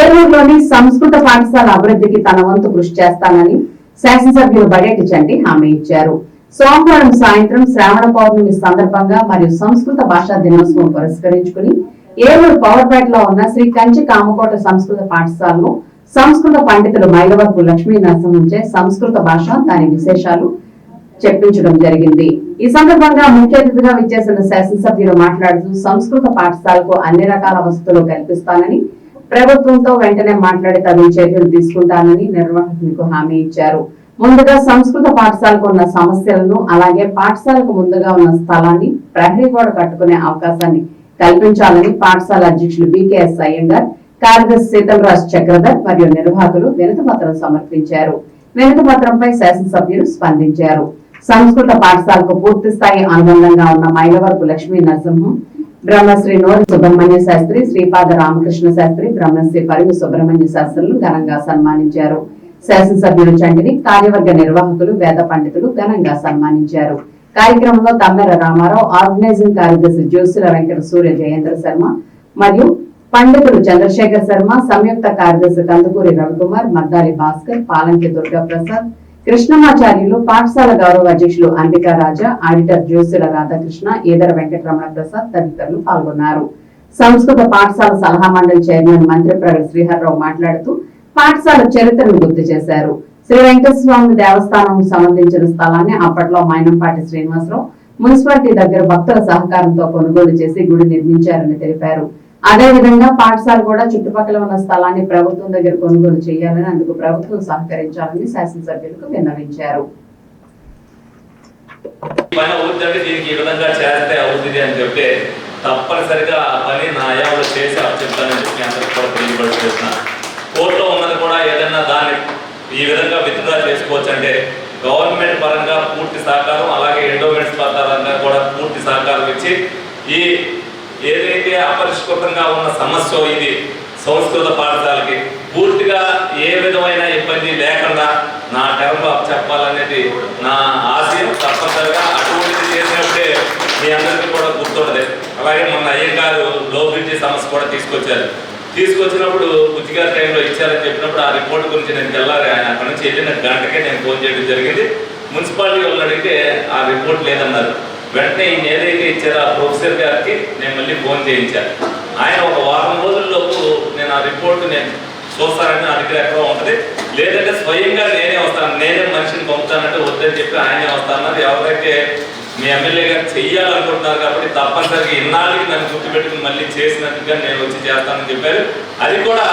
ఏలూరులోని సంస్కృత పాఠశాల అభివృద్ధికి తన వంతు కృషి చేస్తానని శాసనసభ్యులు బడేటి చంటి హామీ ఇచ్చారు. సోమవారం సాయంత్రం శ్రావణ పౌర్ణమి సందర్భంగా మరియు సంస్కృత భాషా దినోత్సవం పురస్కరించుకుని ఏలూరు పవర్పేటలో ఉన్న శ్రీ కంచి కామకోట సంస్కృత పాఠశాలలో సంస్కృత పండితులు మైలవరపు లక్ష్మీ నరసింహంచే సంస్కృత భాష దాని విశేషాలు చెప్పించడం జరిగింది. ఈ సందర్భంగా ముఖ్య అతిథిగా విచ్చేసిన శాసనసభ్యులు మాట్లాడుతూ సంస్కృత పాఠశాలకు అన్ని రకాల వసతులు కల్పిస్తానని ప్రభుత్వంతో వెంటనే మాట్లాడి తగిన చర్యలు తీసుకుంటానని నిర్వాహకులకు హామీ ఇచ్చారు. ముందుగా సంస్కృత పాఠశాలకు ఉన్న సమస్యలను అలాగే పాఠశాలకు ముందుగా ఉన్న స్థలాన్ని ప్రహరీ గోడ కట్టుకునే అవకాశాన్ని కల్పించాలని పాఠశాల అధ్యక్షులు బీకేఎస్ అయ్యంగార్ కార్యదర్శి శీతలరాజ్ చక్రధర్ మరియు నిర్వాహకులు వినతిపత్రం సమర్పించారు. వినతిపత్రంపై శాసనసభ్యులు స్పందించారు. సంస్కృత పాఠశాలకు పూర్తి స్థాయి అనుబంధంగా ఉన్న మైలవరపు లక్ష్మీ నరసింహం బ్రహ్మశ్రీ నోరి సుబ్రహ్మణ్య శాస్త్రి శ్రీపాద రామకృష్ణ శాస్త్రి బ్రహ్మశ్రీ పరుగు సుబ్రహ్మణ్య శాస్త్రులను ఘనంగా సన్మానించారు. శాసనసభ్యులు చంటిని కార్యవర్గ నిర్వాహకులు వేద పండితులు ఘనంగా సన్మానించారు. కార్యక్రమంలో తమ్మెర రామారావు ఆర్గనైజింగ్ కార్యదర్శి జ్యోతిల వెంకట సూర్య జయేంద్ర శర్మ మరియు పండితులు చంద్రశేఖర్ శర్మ సంయుక్త కార్యదర్శి కందుకూరి రవికుమార్ మద్దాలి భాస్కర్ పాలంకి దుర్గా ప్రసాద్ కృష్ణమాచార్యులు పాఠశాల గౌరవ అధ్యక్షులు అంబికా రాజా ఆడిటర్ జ్యోతిల రాధాకృష్ణ ఈదర వెంకటరమణ ప్రసాద్ తదితరులు పాల్గొన్నారు. సంస్కృత పాఠశాల సలహా మండలి చైర్మన్ మంత్రి ప్రగతి శ్రీహర్రావు మాట్లాడుతూ పాఠశాల చరిత్రను గుర్తు చేశారు. శ్రీ వెంకటస్వామి దేవస్థానం సంబంధించిన స్థలాన్ని అప్పట్లో మైనంపాటి శ్రీనివాసరావు మున్సిపాలిటీ దగ్గర భక్తుల సహకారంతో కొనుగోలు చేసి గుడి నిర్మించారని తెలిపారు. అదే విధంగా పాఠశాల కూడా చుట్టుపక్కల ఉన్న స్థలాన్ని ప్రభుత్వం దగ్గర కొనుగోలు చేయాలని అందుకు ప్రభుత్వం సహకరించాలని శాసనసభ్యులకు విన్నవించారు. పని అవుతుందంటే దీనికి ఈ విధంగా చేస్తే అవుతుంది అని చెప్తే తప్పనిసరిగా ఆ పని నా అయాలో చేసి అప్పచెప్తానని చెప్పి అందరికీ కూడా తెలియపరుస్తున్నా కోర్టులో ఉన్నది కూడా ఏదైనా దాన్ని ఈ విధంగా విత్డ్రా చేసుకోవచ్చు అంటే గవర్నమెంట్ పరంగా పూర్తి సహకారం అలాగే ఎండోమెంట్స్ పరంగా కూడా పూర్తి సహకారం ఇచ్చి ఈ ఏదైతే అపరిష్కృతంగా ఉన్న సమస్య ఇది సంస్కృత పాఠశాలకి పూర్తిగా ఏ విధమైన ఇబ్బంది లేకుండా నా టర్మ్ చెప్పాలనేది నా ఆశయం తప్పనిసరిగా అటువంటిది చేసినప్పుడే మీ అందరికీ కూడా గుర్తుండదు అలాగే మొన్న అయ్యంగారు లో బ్రిడ్జి సమస్య కూడా తీసుకొచ్చారు. తీసుకొచ్చినప్పుడు బుజ్జిగారి టైంలో ఇచ్చారని చెప్పినప్పుడు ఆ రిపోర్ట్ గురించి నేను తెల్లారి ఆయన అక్కడ నుంచి వెళ్ళిన గంటకే నేను ఫోన్ చేయడం జరిగింది. మున్సిపాలిటీ వాళ్ళు అడిగితే ఆ రిపోర్ట్ లేదన్నారు. వెంటనే ఈయన ఏదైతే ఇచ్చారో ఆ ప్రొఫెసర్ గారికి నేను మళ్ళీ ఫోన్ చేయించాను ఆయన ఒక వారం రోజుల్లోపు నేను ఆ రిపోర్ట్ నేను చూస్తానని నా దగ్గర ఎక్కడో ఉంటుంది. లేదంటే స్వయంగా నేనే వస్తాను నేనే మనిషిని పంపుతానంటే వద్దని చెప్పి ఆయనే వస్తానన్నారు. ఎవరైతే మీ ఎమ్మెల్యే గారు చెయ్యాలనుకుంటున్నారు కాబట్టి తప్పనిసరిగా ఇన్నాళ్ళకి నన్ను గుర్తుపెట్టుకుని మళ్ళీ చేసినట్టుగా నేను వచ్చి చేస్తానని చెప్పారు. అది కూడా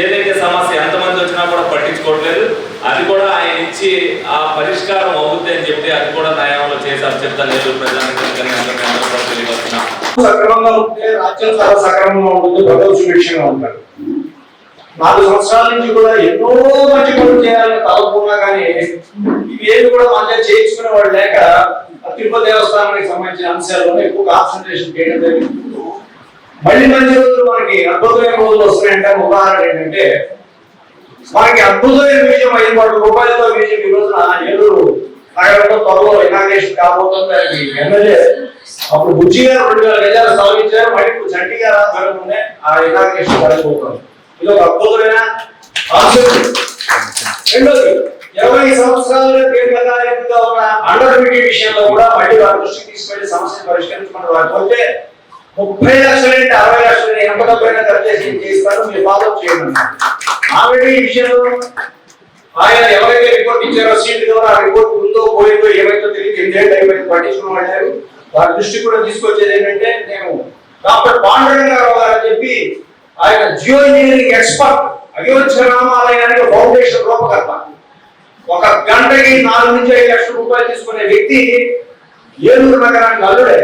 ఏదైతే సమస్య ఎంతమంది వచ్చినా కూడా పట్టించుకోవట్లేదు. అది కూడా ఆయన ఇచ్చి ఆ పరిష్కారం అవుతుంది అని చెప్పి అది కూడా న్యాయంలో చేసి చెప్తాను లేదు సక్రమంగా ఉంటే రాజ్యం చాలా సక్రమంగా ఉంటుంది సుభిక్షంగా నాలుగు సంవత్సరాల నుంచి కూడా ఎన్నో మంచి పనులు చేయాలని తలపున్నా కానీ ఇవి ఏది కూడా మంచిగా చేయించుకునే వాళ్ళు లేక తిరుపతి దేవస్థానానికి సంబంధించిన అంశాల్లో ఎక్కువ కాన్సన్ట్రేషన్ చేయడం జరిగింది. మళ్ళీ మంచి రోజులు మనకి అద్భుతమైన రోజులు వస్తున్నాయంటే ఉదాహరణ ఏంటంటే మనకి అద్భుతమైన విజయం ఐదు కోట్ల రూపాయలతో విజయం ఈ రోజున ఏలూరు నగరంలో త్వరలో ఇనాగ్రేషన్ కాబోతుంది ఎమ్మెల్యే అప్పుడు బుజ్జి గారు రెండు వేల గజాలు స్థలం ఇచ్చారు మళ్ళీ ఇప్పుడు చంటి గారు ఆధ్వర్యంలోనే ఆ ఇనాగ్రేషన్ పడిపోతుంది ఇది ఒక అద్భుతమైన రెండోది ఇరవై సంవత్సరాలుగా దీర్ఘకాలికంగా ఉన్న అండర్ కమిటీ విషయంలో కూడా మళ్ళీ వారి దృష్టికి తీసుకెళ్ళి సమస్యను పరిష్కరించమని వారు. పోతే ముప్పై లక్షలు అంటే అరవై లక్షలు ఎనభై డబ్బైనా ఖర్చు చేసి చేస్తారు మీరు ఫాలో చేయండి ఆల్రెడీ ఈ విషయంలో ఆయన ఎవరైతే రిపోర్ట్ ఇచ్చారో సీట్ ద్వారా ఆ రిపోర్ట్ ఉందో పోయిందో ఏమైతే తెలియదు. ఎనిమిదేళ్ళు అయిపోయింది పట్టించుకుని వెళ్ళారు వారి దృష్టి కూడా తీసుకొచ్చేది ఏంటంటే నేను డాక్టర్ పాండురంగారావు గారు అని చెప్పి ఆయన జియో ఇంజనీరింగ్ ఎక్స్పర్ట్ అయోధ్య రామాలయానికి ఫౌండేషన్ రూపకర్త. ఒక గంటకి నాలుగు నుంచి ఐదు లక్షల రూపాయలు తీసుకునే వ్యక్తి ఏలూరు నగరానికి అల్లుడే.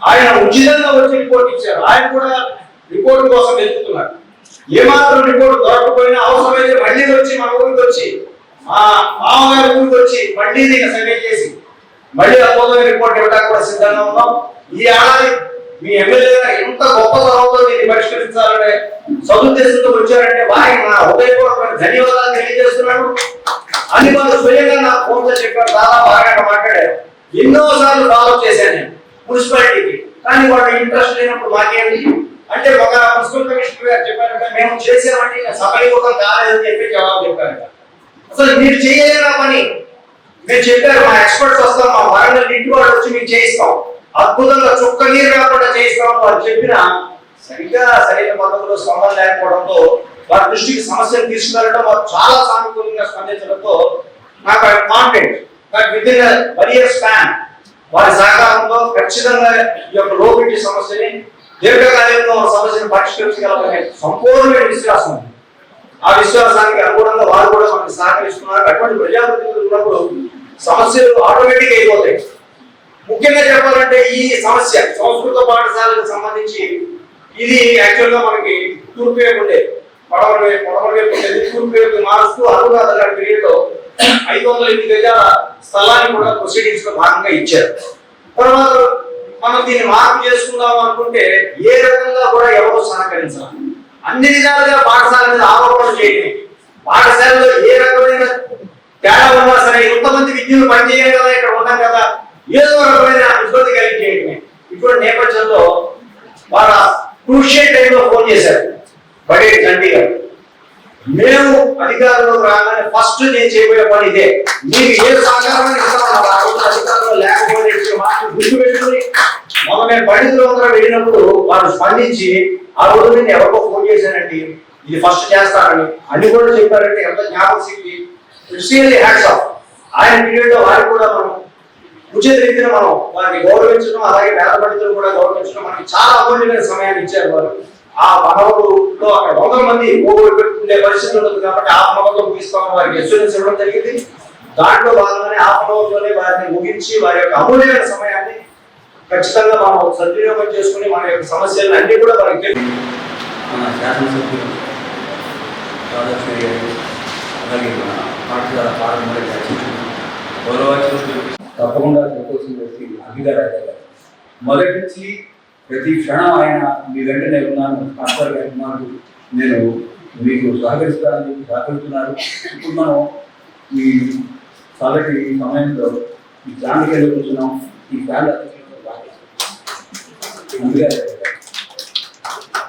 ఆయన ఉచితంగా వచ్చి రిపోర్ట్ ఇచ్చారు. ఆయన కూడా రిపోర్ట్ కోసం వెతుకుతున్నారు. ఏమాత్రం రిపోర్ట్ దొరకపోయినా అవసరమైతే మళ్ళీ వచ్చి మన ఊరికి వచ్చి మా మామగారి ఊరికి వచ్చి మళ్ళీ దీన్ని సర్వే చేసి మళ్ళీ అద్భుతమైన రిపోర్ట్ ఇవ్వడానికి కూడా సిద్ధంగా ఉన్నాం. ఈ ఏడాది మీ ఎమ్మెల్యే ఎంత గొప్ప తరంతో దీన్ని పరిష్కరించాలనే సదుద్దేశంతో వచ్చారంటే వారికి నా హృదయపూర్వకమైన ధన్యవాదాలు తెలియజేస్తున్నాను. అని వాళ్ళు స్వయంగా నా ఫోన్తో చెప్పారు. దాదాపు అరగంట మాట్లాడారు. ఎన్నో సార్లు ఫాలో చేశాను నేను మున్సిపాలిటీకి. కానీ వాళ్ళు ఇంట్రెస్ట్ లేనప్పుడు మాకేంటి? అంటే ఒక మున్సిపల్ కమిషనర్ గారు చెప్పారంటే మేము చేసామంటే సఫలీకృతం కాలేదని చెప్పి జవాబు చెప్పారంట అసలు మీరు చేయలేరా పని? మీరు చెప్పారు మా ఎక్స్పర్ట్స్ వస్తాం మా వరంగల్ ఇంటి వాళ్ళు వచ్చి మీకు చేయిస్తాం. అద్భుతంగా చుక్క నీరు రాకుండా చేయిస్తాం వారు చెప్పిన సరిగ్గా సరైన పద్ధతిలో స్పందన లేకపోవడంతో వారి దృష్టికి సమస్యను తీసుకువెళ్ళడం వారు చాలా సానుకూలంగా స్పందించడంతో నాకు confident that with in one year span వారి సహకారంతో ఖచ్చితంగా ఈ యొక్క లోబిటీ సమస్యని దీర్ఘకాలంలో సమస్యను పరిష్కరించగలమనే సంపూర్ణమైన విశ్వాసం ఉంది. ఆ విశ్వాసానికి అనుగుణంగా వారు కూడా మనకు సహకరిస్తున్నారు. అటువంటి ప్రజాప్రతినిధులు ఉన్నప్పుడు సమస్యలు ఆటోమేటిక్ అయిపోతాయి. ముఖ్యంగా చెప్పాలంటే ఈ సమస్య సంస్కృత పాఠశాలకు సంబంధించి ఇది యాక్చువల్గా మనకి తూర్పు వైపు ఉండేది పడమర వైపు పడమర వైపు ఉండేది తూర్పు వైపు మారుస్తూ అనురాధ గారి ఐదు వందల ఎనిమిది గజాల స్థలాన్ని కూడా ప్రొసీడింగ్స్లో భాగంగా ఇచ్చారు. తర్వాత మనం దీన్ని మార్పు చేసుకుందాం అనుకుంటే ఏ రకంగా కూడా ఎవరు సహకరించాలి అన్ని విధాలుగా పాఠశాల మీద ఆరోపణ చేయడం పాఠశాలలో ఏ రకమైన తేడా ఉన్నా సరే ఇంతమంది విద్యులు పనిచేయం కదా ఇక్కడ ఉన్నాం కదా ఏదో రకమైన ఇబ్బంది కలిగి ఇప్పుడు ఇటువంటి నేపథ్యంలో వాళ్ళ క్రూషియల్ టైంలో ఫోన్ చేశారు బడే తండ్రి గారు. మేము అధికారంలోకి రాగానే ఫస్ట్ నేను చేయబోయే పని ఇదే. మీకు ఏ సహకారం ఇస్తామో అధికారంలో లేకపోతే మాట గుర్తు పెట్టుకుని మొన్న మేము పండితులు అందరూ వెళ్ళినప్పుడు వారు స్పందించి ఆ రోజు నేను ఎవరికో ఫోన్ చేశానండి. ఇది ఫస్ట్ చేస్తానని అన్ని కూడా చెప్పారంటే ఎంత జ్ఞాపక శక్తి. ఇట్స్ హ్యాట్స్ ఆఫ్ ఆయన పీరియడ్లో వారికి కూడా మనం ఉచిత రీతిలో మనం వారిని గౌరవించడం అలాగే పేద పండితులు కూడా గౌరవించడం మనకి చాలా అమూల్యమైన సమయాన్ని ఇచ్చారు వారు. ఆ మనవరులో అక్కడ వందల మంది ఓవర్ పెట్టుకునే పరిస్థితి ఉంటుంది కాబట్టి ఆ మనవతో ముగిస్తాం వారికి ఎస్యూరెన్స్ ఇవ్వడం జరిగింది. దాంట్లో భాగంగానే ఆ మనవతోనే వారిని ముగించి వారి యొక్క అమూల్యమైన సమయాన్ని ఖచ్చితంగా మనం సద్వినియోగం చేసుకుని మన యొక్క సమస్యలను అన్ని కూడా మనకి తెలియ మన శాసనసభ్యులు రాధాశ్రీ గారు అలాగే మన పాఠశాల పాఠశాల అధ్యక్షులు తప్పకుండా చెప్పవలసిన వ్యక్తి అంగీకారాలు గారు మొదటి నుంచి ప్రతి క్షణం ఆయన మీ వెంటనే ఉన్నాను. పాఠశాల గారు ఉన్నాను నేను మీకు సహకరిస్తాను సహకరిస్తున్నారు. ఇప్పుడు మనం ఈ చల్లటి సమయంలో ఈ ఫ్యాన్కి వెళ్ళి కూర్చున్నాం. ఈ ఫ్యాన్ ముందుగా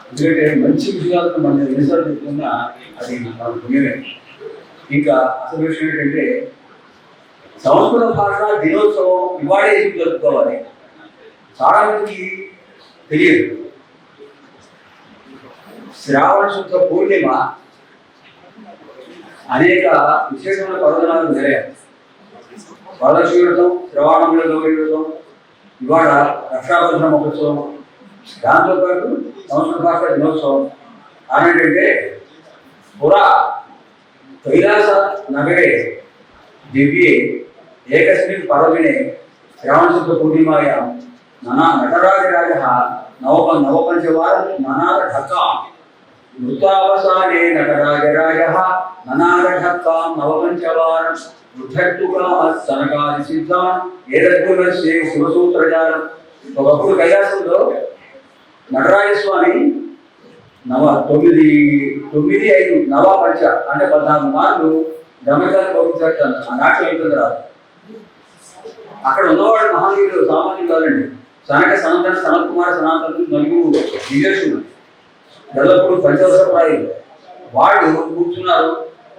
ఎందుకంటే మంచి విషయాలను మనం ఎన్నిసార్లు చెప్తున్నా అది మన పుణ్యమే ఇంకా అసలు విషయం ఏంటంటే సంస్కృత భాష దినోత్సవం ఇవాడే ఎందుకు జరుపుకోవాలి? చాలా మందికి తెలియదు. శ్రావణ శుద్ధ పూర్ణిమ అనేక విశేషమైన పర్వదనాలు జరిగాయి వరలక్ష్మి వ్రతం శ్రవణముల గౌరీ వ్రతం ఇవాళ రక్షాబంధన మహోత్సవం. దాంతో పాటు సంస్కృత భాష దినోత్సవం. ఆనంటే పురా కైలాస నగరే దివ్యే ఏకస్మిన్ పర్వదినే శ్రావణశుద్ధ పూర్ణిమాయాం ననా నటరాజరాజ నవప నవపంచవార ననాద ఢక్కా నటరాజరాజ ననాద నవపంచవారం. వృద్ధత్తుగా సనకాది సిద్ధాన్ ఏదద్గుణస్యే శివసూత్రజాలం ఒకప్పుడు కైలాసంలో నటరాజ స్వామి నవ తొమ్మిది తొమ్మిది ఐదు నవ పంచ అంటే పద్నాలుగు మార్లు దమకాలు పంపించారు ఆ నాట్యం అయిపోయింది రాదు అక్కడ ఉన్నవాడు మహానీయుడు సామాన్యులు కాదండి. సనక సనాతన సనత్ కుమార్ సనాతనులు నలుగురు విదేశులు ఎల్లప్పుడూ పంచవసరప్రాయులు వాళ్ళు కూర్చున్నారు.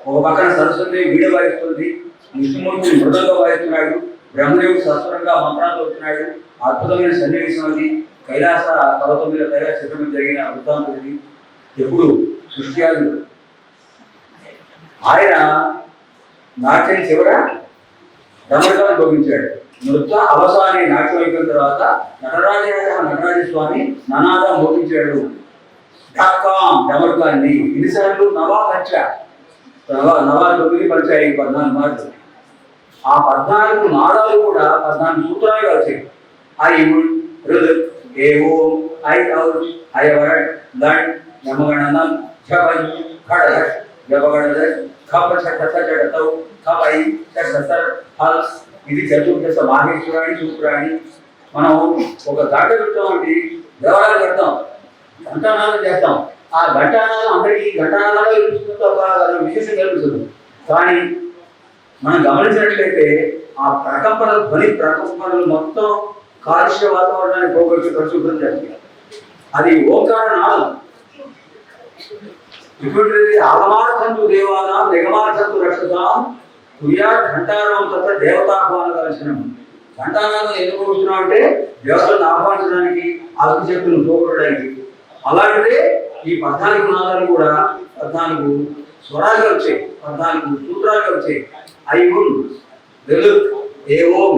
ఒక పక్కన సరస్వతి వీణ వాయిస్తుంది. విష్ణుమూర్తి మృదంగా వాయిస్తున్నాడు బ్రహ్మదేవుడు సస్వరంగా మంత్రాలు వచ్చినాడు అద్భుతమైన సన్నివేశం అది. కైలాస పర్వతం మీద కైలాస చిత్రం జరిగిన వృత్తాంతం ఇది. ఎప్పుడు సృష్టి ఆయన నాట్యం చివర రమణకాలను భోగించాడు నృత్య అవసాని నాట్యం అయిపోయిన తర్వాత నటరాజరాజ నటరాజ స్వామి ననాదం భోగించాడు. ఢక్కాం డమర్కాన్ని ఎన్నిసార్లు నవా పంచ నవా నవా తొమ్మిది పంచాయి పద్నాలుగు మార్లు ఆ పద్నాలుగు నాడాలు కూడా పద్నాలుగు సూత్రాలుగా వచ్చాయి. ఐ ఉల్ రుద్ ఏ ఓం ఐ ఔట్ ఐ వరడ్ లండ్ నమగణనం ఛపై ఖడధ జపగణధ ఖప ఛట చడతౌ ఖపై ఛసర్ హల్స్ ఇది చతుర్దశ మాహేశ్వరాణి సూత్రాన్ని మనం ఒక గంట పెడతామండి దేవాలయాలు పెడతాం. ఘంటానాదం చేస్తాం. ఆ ఘంటానాదం అందరికీ ఘంటానాదాలు వినిపిస్తుంది తప్ప విశేషం కలుగుతుంది కానీ మనం గమనించినట్లయితే ఆ ప్రకంపన ధ్వని ప్రకంపనలు మొత్తం కాలుష్య వాతావరణాన్ని పోగొచ్చి పరిశుభ్రం చేస్తాయి అది ఓకార నాదం ఇప్పుడు అగమార్థంతు దేవాన నిగమార్థంతు రక్షతాం కుయా ఘంటారం తప్ప దేవతాహ్వాన దర్శనం ఘంటానాదం ఎందుకు కూర్చున్నాం అంటే దేవతలను ఆహ్వానించడానికి అగ్ని శక్తులను పోగొట్టడానికి. అలాంటిదే ఈ పద్నాలుగు నాదాలు కూడా పద్నాలుగు స్వరాలు వచ్చాయి. పద్నాలుగు సూత్రాలు వచ్చాయి. ఐగున్ వెలు ఏ ఓం?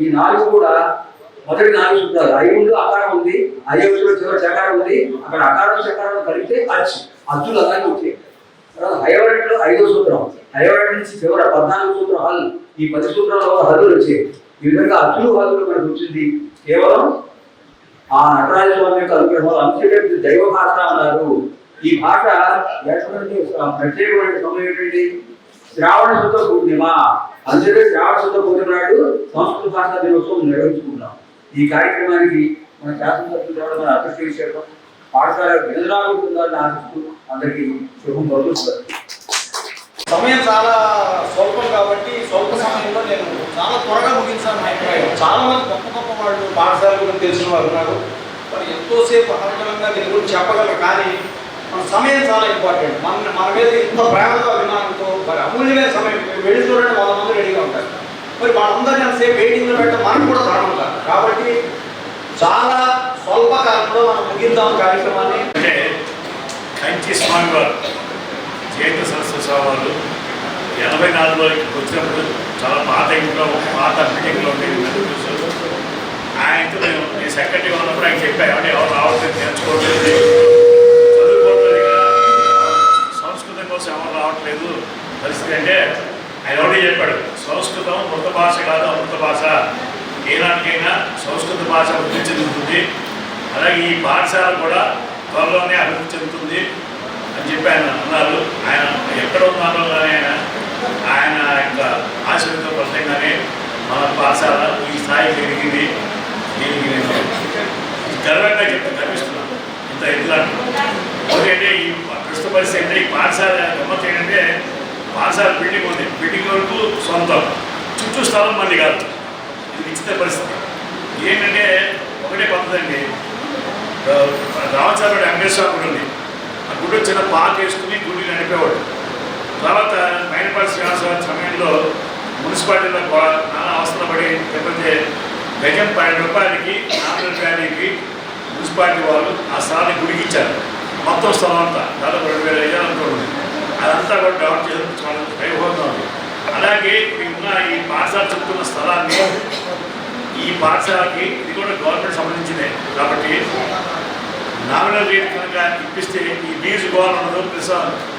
ఈ నాలుగు కూడా మొదటి నాలుగు శబ్దాలు ఐగుండు అకారం ఉంది. అయ్యవచ్చులో చివరి చకారం ఉంది. అక్కడ అకారం చకారం కలిపితే అచ్చు అచ్చులు అలాగే వచ్చాయి తర్వాత హైవరెట్లో ఐదో సూత్రం. హైవరెట్ నుంచి చివర పద్నాలుగు సూత్రం హల్. ఈ పది సూత్రాలలో హల్లులు వచ్చాయి. ఈ విధంగా అచ్చులు హల్లులు మనకు వచ్చింది. కేవలం ఆ నటరాజ స్వామి యొక్క అనుగ్రహం అందుకే దైవ భాష అన్నారు. ఈ భాష ఎటువంటి ప్రత్యేకమైన సమయం ఏంటంటే శ్రావణ శుద్ధ పూర్ణిమ. అందుకే శ్రావణ శుద్ధ పూర్ణిమ నాడు సంస్కృత భాషా దినోత్సవం నిర్వహించుకుంటాం ఈ కార్యక్రమానికి మన శాసనసభ్యులు కూడా మన అదృష్ట విషయం పాఠశాల వినోదాలు ఆశిస్తూ అందరికీ శుభం పలుకుతారు సమయం చాలా స్వల్పం కాబట్టి స్వల్ప సమయంలో నేను చాలా త్వరగా ముగించాను అభిప్రాయం. చాలా మంది గొప్ప గొప్ప వాళ్ళు పాఠశాల గురించి తెలిసిన వారు ఉన్నారు. మరి ఎంతోసేపు అనర్గళంగా దీని గురించి చెప్పగలరు. కానీ మన సమయం చాలా ఇంపార్టెంట్. మన మన మీద ఇంత ప్రేమతో అభిమానంతో మరి అమూల్యమైన సమయం వెళ్ళి చూడండి వాళ్ళ మంది రెడీగా ఉంటారు. మరి వాళ్ళందరినీ అంతసేపు వెయిటింగ్లో పెట్టడం మనకు కూడా ధర్మం కాదు. కాబట్టి చాలా స్వల్ప కాలంలో మనం ముగిద్దాం కార్యక్రమాన్ని. అంటే కంచి స్వామివారు. చేత సరస్వతి స్వామి ఎనభై నాలుగులో ఇక్కడికి వచ్చినప్పుడు చాలా పాత ఇంట్లో పాత బిల్డింగ్లో ఉండేది ఆయనతో నేను నేను సెక్రటరీ ఉన్నప్పుడు ఆయన చెప్పా ఎవరు రావట్లేదు నేర్చుకోవట్లేదు చదువుకోవట్లేదు ఇక్కడ సంస్కృతం రావట్లేదు. పరిస్థితి అంటే ఆయన ఒకటి చెప్పాడు సంస్కృతం మృత భాష కాదు అమృత భాష. ఏనాటికైనా సంస్కృత భాష అభివృద్ధి చెందుతుంది. అలాగే ఈ పాఠశాల కూడా త్వరలోనే అభివృద్ధి చెందుతుంది అని చెప్పి ఆయన అన్నారు. ఆయన ఎక్కడ ఉన్నారో కానీ ఆయన ఆయన యొక్క ఆశీర్వతో ఫలితంగానే మన పాఠశాల ఈ స్థాయి పెరిగింది. దీనికి నేను గర్వంగా చెప్తే కనిపిస్తున్నాను. ఇంత ఎదురు ఎందుకంటే ఈ ప్రస్తుత పరిస్థితి అంటే పాఠశాల గమ్మత్ ఏంటంటే పాఠశాల బిల్డింగ్ ఉంది. బిల్డింగ్ వరకు సొంతం. చుట్టూ స్థలం మంది కాదు. ఇది విచిత్ర పరిస్థితి. ఏంటంటే ఒకటే పద్ధతి అండి రామచారుడు వెంకటేశ్వర గుడి ఉంది. ఆ గుడి చిన్న పాక వేసుకుని గుడి నడిపేవాడు. తర్వాత మైనపాటి శ్రీనివాసరావు సమయంలో మున్సిపాలిటీలో నానా అవసరం పడి లేకపోతే గజం పన్నెండు రూపాయలకి నాలుగు రూపాయలకి మున్సిపాలిటీ వాళ్ళు ఆ స్థలాన్ని గుడికి ఇచ్చారు మొత్తం స్థలం అంతా. దాదాపు రెండు వేల ఐదు అనుకోండి. అదంతా కూడా డెవలప్ చేసుకోవడానికి వైభవంగా ఉంది అలాగే ఇప్పుడు ఉన్న ఈ పాఠశాల చెప్తున్న స్థలాన్ని ఈ పాఠశాలకి ఇది కూడా గవర్నమెంట్ సంబంధించిందే కాబట్టి నామినల్ రేట్ కనుక ఇప్పిస్తే ఈ లీజు గోవాలని ఉండదు ప్లస్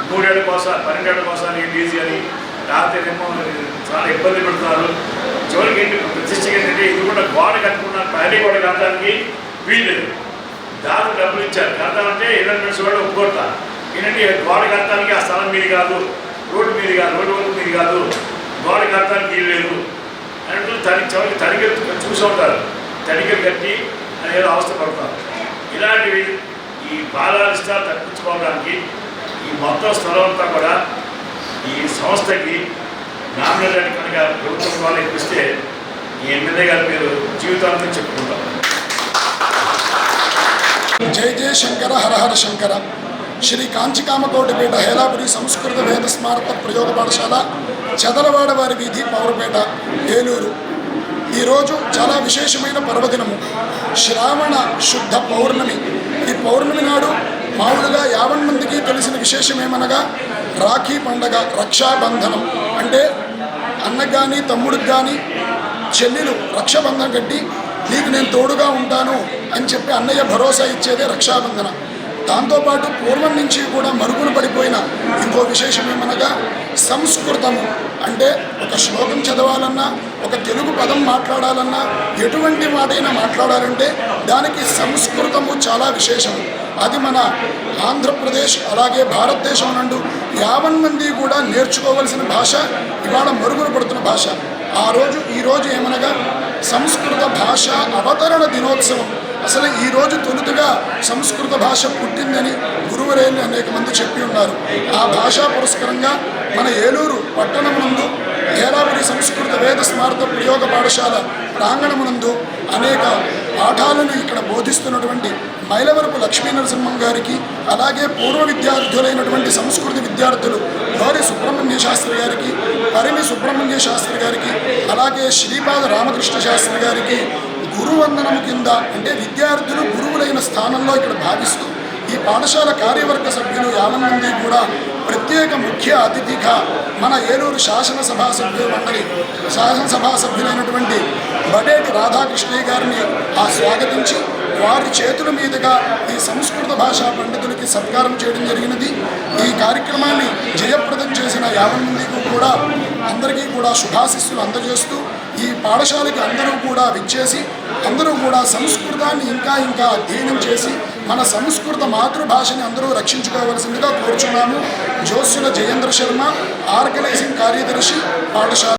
మూడేళ్ళ కోసం పన్నెండేళ్ళ కోసం ఈ లీజు అని రాత్రేమో చాలా ఇబ్బంది పెడతారు చివరికి ఏంటి ప్రతిష్టకి ఏంటంటే ఇది కూడా గోడ కట్టుకున్న పైన గోడ కట్టడానికి వీల్లేదు. దాదాపు డబ్బులు ఇచ్చారు. కడతామంటే ఇరవై నిమిషం కూడా ఒప్పుకోడతా ఏంటంటే గోడ కట్టడానికి ఆ స్థలం మీది కాదు రోడ్డు మీది కాదు రోడ్డు వరకు మీది కాదు. గోడ కట్టడానికి వీలు లేదు. అంటూ తడి చివరికి తడిగలు చూసి ఉంటారు. తడిగలు కట్టి అనేది అవస్థపడతారు. ఇలాంటివి ఈ బాలారిష్టాలు తప్పించుకోవడానికి ఈ మొత్తం స్థలం అంతా కూడా ఈ సంస్థకి నామినేట్ కనుక ప్రభుత్వం వాళ్ళు ఇప్పిస్తే ఈ ఎమ్మెల్యే గారు మీరు జీవితాంతం చెప్పుకుంటాం. జయ జయ శంకర హరహర శంకర. శ్రీ కాంచికామకోటిపేట హేలాపురి సంస్కృత వేద స్మారక ప్రయోగ పాఠశాల చదలవాడ వారి వీధి పౌరపేట ఏలూరు. ఈరోజు చాలా విశేషమైన పర్వదినము. శ్రావణ శుద్ధ పౌర్ణమి. ఈ పౌర్ణమి నాడు మామూలుగా యావన్ మందికి తెలిసిన విశేషం ఏమనగా రాఖీ పండగ రక్షాబంధనం. అంటే అన్నకు కానీ తమ్ముడికి కానీ చెల్లెలు రక్షాబంధం కట్టి నీకు నేను తోడుగా ఉంటాను అని చెప్పి అన్నయ్య భరోసా ఇచ్చేదే రక్షాబంధన. దాంతోపాటు పూర్వం నుంచి కూడా మరుగున పడిపోయిన ఇంకో విశేషం ఏమనగా సంస్కృతము. అంటే ఒక శ్లోకం చదవాలన్నా ఒక తెలుగు పదం మాట్లాడాలన్నా ఎటువంటి మాటైనా మాట్లాడాలంటే దానికి సంస్కృతము చాలా విశేషము. అది మన ఆంధ్రప్రదేశ్ అలాగే భారతదేశం నుండి యావన్ మంది కూడా నేర్చుకోవలసిన భాష ఇవాళ మరుగున పడుతున్న భాష. ఆ రోజు ఈరోజు ఏమనగా సంస్కృత భాష అవతరణ దినోత్సవం. అసలు ఈ రోజు తొలుతగా సంస్కృత భాష పుట్టిందని గురువరేళ్ళు అనేక మంది చెప్పి ఉన్నారు. ఆ భాషా పురస్కరంగా మన ఏలూరు పట్టణం పట్టణమునందు ఏలాపురి సంస్కృత వేద స్మారత ప్రయోగ పాఠశాల ప్రాంగణమునందు అనేక పాఠాలను ఇక్కడ బోధిస్తున్నటువంటి మైలవరపు లక్ష్మీ నరసింహం గారికి అలాగే పూర్వ విద్యార్థులైనటువంటి సంస్కృతి విద్యార్థులు గౌరి సుబ్రహ్మణ్య శాస్త్రి గారికి పరిమి సుబ్రహ్మణ్య శాస్త్రి గారికి అలాగే శ్రీపాద రామకృష్ణ శాస్త్రి గారికి గురువందనము కింద అంటే విద్యార్థులు గురువులైన స్థానంలో ఇక్కడ భావిస్తూ ఈ పాఠశాల కార్యవర్గ సభ్యులు యాభై మంది కూడా ప్రత్యేక ముఖ్య అతిథిగా మన ఏలూరు శాసనసభా సభ్యుల మండలి శాసనసభా సభ్యులైనటువంటి బడేటి రాధాకృష్ణయ్య గారిని ఆ స్వాగతించి వారి చేతుల మీదుగా ఈ సంస్కృత భాషా పండితులకి సత్కారం చేయడం జరిగినది. ఈ కార్యక్రమాన్ని జయప్రదం చేసిన యాభై మందికి కూడా అందరికీ కూడా శుభాశిస్సులు అందజేస్తూ ఈ పాఠశాలకి అందరూ కూడా విచ్చేసి అందరూ కూడా సంస్కృతాన్ని ఇంకా ఇంకా అధ్యయనం చేసి మన సంస్కృత మాతృభాషని అందరూ రక్షించుకోవాల్సిందిగా కోరుచున్నాము. జోస్యుల జయేంద్ర శర్మ ఆర్గనైజింగ్ కార్యదర్శి పాఠశాల